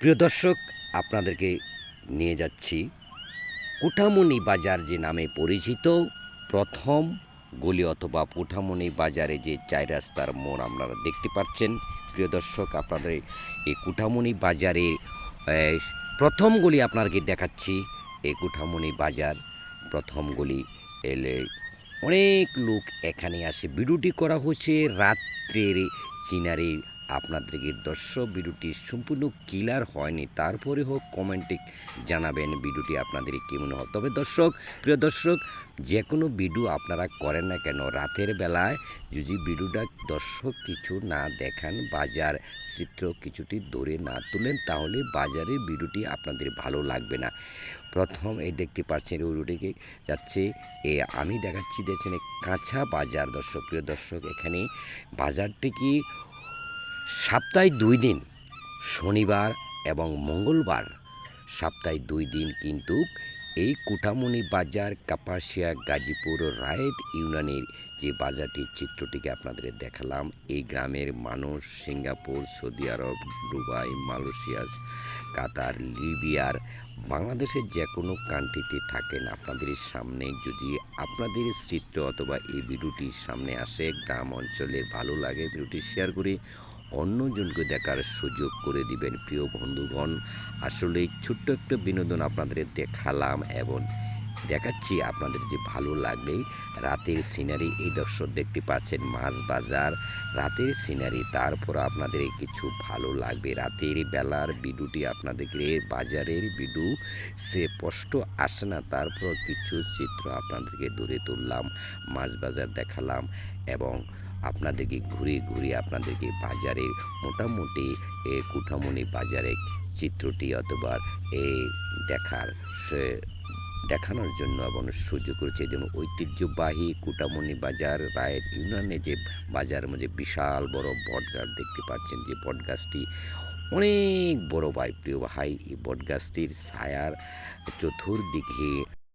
প্রিয় দর্শক, আপনাদেরকে নিয়ে যাচ্ছি কুঠামণি বাজার যে নামে পরিচিত প্রথম গলি অথবা কুঠামণি বাজারে যে চার রাস্তার মোড় আপনারা দেখতে পাচ্ছেন। প্রিয় দর্শক, আপনাদের এই কুঠামণি বাজারে প্রথম গলি আপনাদেরকে দেখাচ্ছি। এই কুঠামণি বাজার প্রথম গলি এলে অনেক লোক এখানে আসে। ভিডিওটি করা হচ্ছে রাত্রের চিনারি আপনাদেরকে দর্শক ভিডিওটি সম্পূর্ণ ক্লিয়ার হয়নি, তারপরে হোক কমেন্টে জানাবেন ভিডিওটি আপনাদের কেমন হয়। তবে দর্শক, প্রিয় দর্শক, যে কোনো ভিডিও আপনারা করেন না কেন, রাতের বেলায় যদি ভিডিওটা দর্শক কিছু না দেখান, বাজার চিত্র কিছুটি ধরে না তুলেন, তাহলে বাজারের ভিডিওটি আপনাদের ভালো লাগবে না। প্রথম এই দেখতে পাচ্ছেন ওই রুটিকে যাচ্ছে, এ আমি দেখাচ্ছি, দেখছেন কাঁচা বাজার দর্শক, প্রিয় দর্শক, এখানে বাজারটি কি সপ্তাহে দুই দিন, শনিবার এবং মঙ্গলবার। সপ্তাহে দুই দিন কিন্তু এই কুঠামণি বাজার কাপাসিয়া গাজীপুর রায়েত ইউনিয়নের যে বাজারটির চিত্রটিকে আপনাদের দেখালাম, এই গ্রামের মানুষ Singapore, Saudi Arabia, Dubai, Malaysia, Qatar, লিবিয়ার, বাংলাদেশের যে কোনো কান্ট্রিতে থাকেন। আপনাদের সামনে যদি আপনাদের চিত্র অথবা এই ভিডিওটির সামনে আসে, গ্রাম অঞ্চলে ভালো লাগে, ভিডিওটি শেয়ার করে অন্যজনকে দেখার সুযোগ করে দিবেন প্রিয় বন্ধুগণ। আসলে ছোট্ট একটা বিনোদন আপনাদের দেখালাম এবং দেখাচ্ছি আপনাদের যে ভালো লাগবে। রাতের সিনারি এই দর্শক দেখতে পাচ্ছেন মাছ বাজার। রাতের সিনারি, তারপর আপনাদের কিছু ভালো লাগবে। রাতের বেলার ভিডিওটি আপনাদেরকে বাজারের ভিডিও সে স্পষ্ট আসে না। তারপর কিছু চিত্র আপনাদেরকে দূরে তুললাম, মাছ বাজার দেখালাম এবং আপনাদেরকে ঘুরে ঘুরে আপনাদেরকে বাজারের মোটামুটি এ কুঠামণি বাজারের চিত্রটি অথবা এ দেখার সে দেখানোর জন্য এবং সুযোগ করেছে যেমন ঐতিহ্যবাহী কুটামণি বাজার, রায়ের ইউনিয়নে যে বাজারের মধ্যে বিশাল বড় বটগাছ দেখতে পাচ্ছেন যে বটগাছটি অনেক বড় ভাই, প্রিয় ভাই, এই বটগাছটির ছায়ার চতুর্দিকে